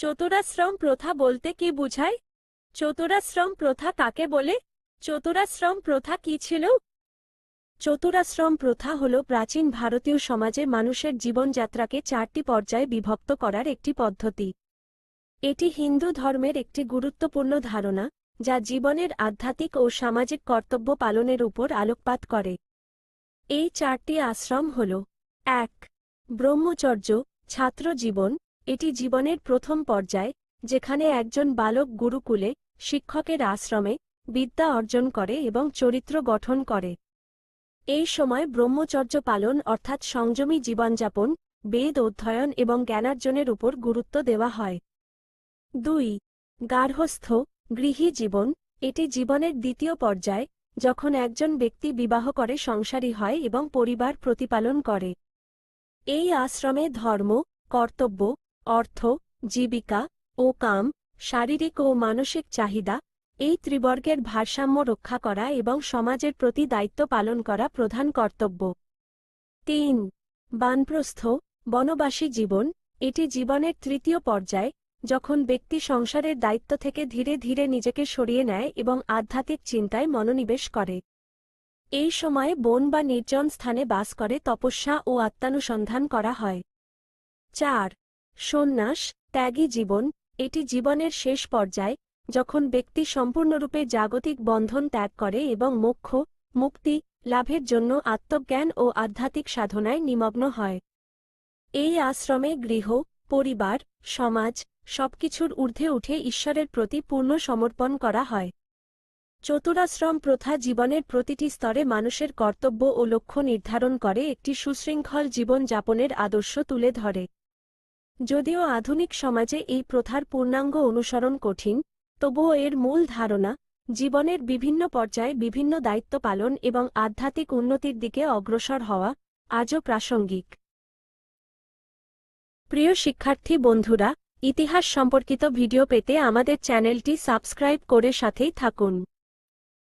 চতুরাশ্রম প্রথা বলতে কি বুঝায়? চতুরাশ্রম প্রথা কাকে বলে? চতুরাশ্রম প্রথা কি ছিল? চতুরাশ্রম প্রথা হল প্রাচীন ভারতীয় সমাজে মানুষের জীবনযাত্রাকে চারটি পর্যায়ে বিভক্ত করার একটি পদ্ধতি। এটি হিন্দু ধর্মের একটি গুরুত্বপূর্ণ ধারণা, যা জীবনের আধ্যাত্মিক ও সামাজিক কর্তব্য পালনের উপর আলোকপাত করে। এই চারটি আশ্রম হল, এক, ব্রহ্মচর্য ছাত্র জীবন এটি জীবনের প্রথম পর্যায়, যেখানে একজন বালক গুরুকুলে, শিক্ষকের আশ্রমে, বিদ্যা অর্জন করে এবং চরিত্র গঠন করে। এই সময় ব্রহ্মচর্য পালন অর্থাৎ সংযমী জীবনযাপন, বেদ অধ্যয়ন এবং জ্ঞানার্জনের উপর গুরুত্ব দেওয়া হয়। দুই, গার্হস্থ, গৃহী জীবন, এটি জীবনের দ্বিতীয় পর্যায়, যখন একজন ব্যক্তি বিবাহ করে সংসারী হয় এবং পরিবার প্রতিপালন করে। এই আশ্রমে ধর্ম, কর্তব্য অর্থ, জীবিকা ও কাম, শারীরিক ও মানসিক চাহিদা, এই ত্রিবর্গের ভারসাম্য রক্ষা করা এবং সমাজের প্রতি দায়িত্ব পালন করা প্রধান কর্তব্য। তিন, বানপ্রস্থ, বনবাসী জীবন, এটি জীবনের তৃতীয় পর্যায়, যখন ব্যক্তি সংসারের দায়িত্ব থেকে ধীরে ধীরে নিজেকে সরিয়ে নেয় এবং আধ্যাত্মিক চিন্তায় মনোনিবেশ করে। এই সময়ে বন বা নির্জন স্থানে বাস করে তপস্যা ও আত্মানুসন্ধান করা হয়। চার সন্ন্যাস, ত্যাগী জীবন, এটি জীবনের শেষ পর্যায়, যখন ব্যক্তি সম্পূর্ণরূপে জাগতিক বন্ধন ত্যাগ করে এবং মোক্ষ, মুক্তি, লাভের জন্য আত্মজ্ঞান ও আধ্যাত্মিক সাধনায় নিমগ্ন হয়। এই আশ্রমে গৃহ, পরিবার, সমাজ, সবকিছুর ঊর্ধ্বে উঠে ঈশ্বরের প্রতি পূর্ণ সমর্পণ করা হয়। চতুরাশ্রম প্রথা জীবনের প্রতিটি স্তরে মানুষের কর্তব্য ও লক্ষ্য নির্ধারণ করে একটি সুশৃঙ্খল জীবন যাপনের আদর্শ তুলে ধরে। যদিও আধুনিক সমাজে এই প্রথার পূর্ণাঙ্গ অনুসরণ কঠিন, তবুও এর মূল ধারণা জীবনের বিভিন্ন পর্যায়ে বিভিন্ন দায়িত্ব পালন এবং আধ্যাত্মিক উন্নতির দিকে অগ্রসর হওয়া, আজও প্রাসঙ্গিক। প্রিয় শিক্ষার্থী বন্ধুরা, ইতিহাস সম্পর্কিত ভিডিও পেতে আমাদের চ্যানেলটি সাবস্ক্রাইব করে সাথেই থাকুন।